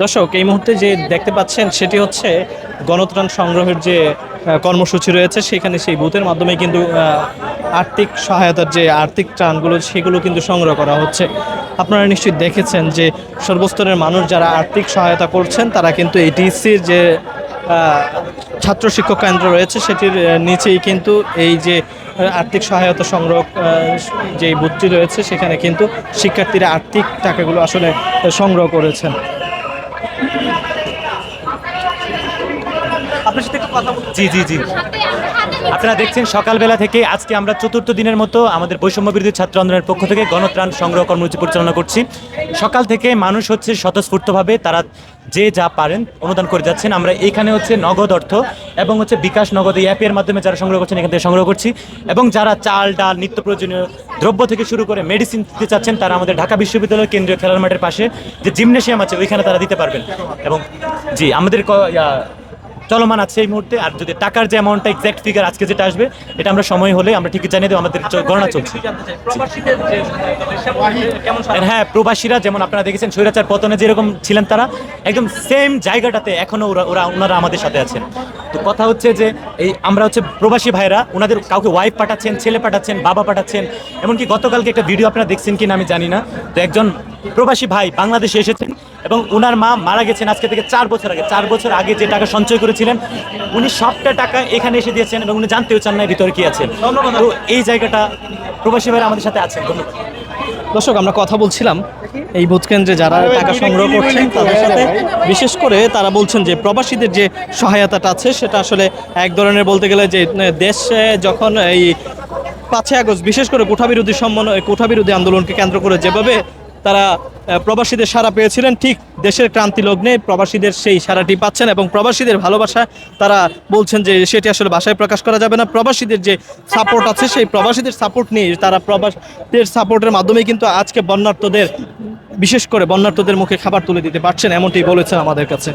দর্শক এই মুহূর্তে যে দেখতে পাচ্ছেন সেটি হচ্ছে গণত্রাণ সংগ্রহের যে কর্মসূচি রয়েছে সেখানে সেই বুথের মাধ্যমে কিন্তু আর্থিক সহায়তার যে আর্থিক ত্রাণগুলো সেগুলো কিন্তু সংগ্রহ করা হচ্ছে। আপনারা নিশ্চয়ই দেখেছেন যে সর্বস্তরের মানুষ যারা আর্থিক সহায়তা করছেন তারা কিন্তু এটিসির যে আহ, ছাত্র শিক্ষক কেন্দ্র রয়েছে সেটির নিচেই কিন্তু এই যে আর্থিক সহায়তা সংগ্রহ যে বুথটি রয়েছে সেখানে কিন্তু শিক্ষার্থীরা আর্থিক টাকাগুলো আসলে সংগ্রহ করেছেন। ¡Vamos a ver আপনার সাথে একটু কথা বলতে জি জি জি। আপনারা দেখছেন সকালবেলা থেকে আজকে আমরা চতুর্থ দিনের মতো আমাদের বৈষম্য বিরোধী ছাত্র আন্দোলনের পক্ষ থেকে গণত্রাণ সংগ্রহ কর্মসূচি পরিচালনা করছি। সকাল থেকে মানুষ হচ্ছে স্বতঃস্ফূর্তভাবে তারা যে যা পারেন অনুদান করে যাচ্ছেন। আমরা এখানে হচ্ছে নগদ অর্থ এবং হচ্ছে বিকাশ নগদ এই অ্যাপের মাধ্যমে যারা সংগ্রহ করছেন এখান থেকে সংগ্রহ করছি এবং যারা চাল ডাল নিত্য প্রয়োজনীয় দ্রব্য থেকে শুরু করে মেডিসিন দিতে চাচ্ছেন তারা আমাদের ঢাকা বিশ্ববিদ্যালয়ের কেন্দ্রীয় খেলার মাঠের পাশে যে জিমনেশিয়াম আছে ওইখানে তারা দিতে পারবেন। এবং জি আমাদের চলমান আছে এই মুহূর্তে। আর যদি টাকার যে অ্যামাউন্টটা এক্সাক্ট ফিগার আজকে যেটা আসবে এটা আমরা সময় হলে আমরা ঠিকই জানিয়ে দেবো আমাদের গণনা চলছে। হ্যাঁ প্রবাসীরা যেমন আপনারা দেখেছেন স্বৈরাচার পতনে যেরকম ছিলেন তারা একদম সেম জায়গাটাতে এখনও ওরা ওরা ওনারা আমাদের সাথে আছেন। তো কথা হচ্ছে যে এই আমরা হচ্ছে প্রবাসী ভাইরা ওনাদের কাউকে ওয়াইফ পাঠাচ্ছেন ছেলে পাঠাচ্ছেন বাবা পাঠাচ্ছেন এমনকি গতকালকে একটা ভিডিও আপনারা দেখছেন কিনা আমি জানি না। তো একজন প্রবাসী ভাই বাংলাদেশে এসেছেন এবং ওনার মা মারা গেছেন আজকে থেকে চার বছর আগে। চার বছর আগে যে টাকা সঞ্চয় করেছিলেন উনি সবটা টাকা এখানে এসে দিয়েছেন এবং উনি জানতেও চান না ভিতরে কি আছে। তো এই জায়গাটা প্রবাসী ভাইরা আমাদের সাথে আছেন। ধন্যবাদ। দর্শক আমরা কথা বলছিলাম এই ভোট কেন্দ্রে যারা টাকা সংগ্রহ করছেন তাদের সাথে। বিশেষ করে তারা বলছেন যে প্রবাসীদের যে সহায়তাটা আছে সেটা আসলে এক ধরনের বলতে গেলে যে দেশে যখন এই পাঁচই আগস্ট বিশেষ করে কোঠা বিরোধী সম্মান কোঠা বিরোধী আন্দোলনকে কেন্দ্র করে যেভাবে তারা প্রবাসীদের সারা পেয়েছিলেন। ঠিক দেশের ক্রান্তি লগ্নে প্রবাসীদের সেই সারাটি পাচ্ছেন এবং প্রবাসীদের ভালোবাসা, তারা বলছেন যে সেটি আসলে ভাষায় প্রকাশ করা যাবে না। প্রবাসীদের যে সাপোর্ট আছে, সেই প্রবাসীদের সাপোর্ট নিয়ে তারা প্রবাসীদের সাপোর্টের মাধ্যমে কিন্তু আজকে বন্যার্থদের বিশেষ করে বন্যার্থদের মুখে খাবার তুলে দিতে পারছেন, এমনটি বলেছেন আমাদের কাছে।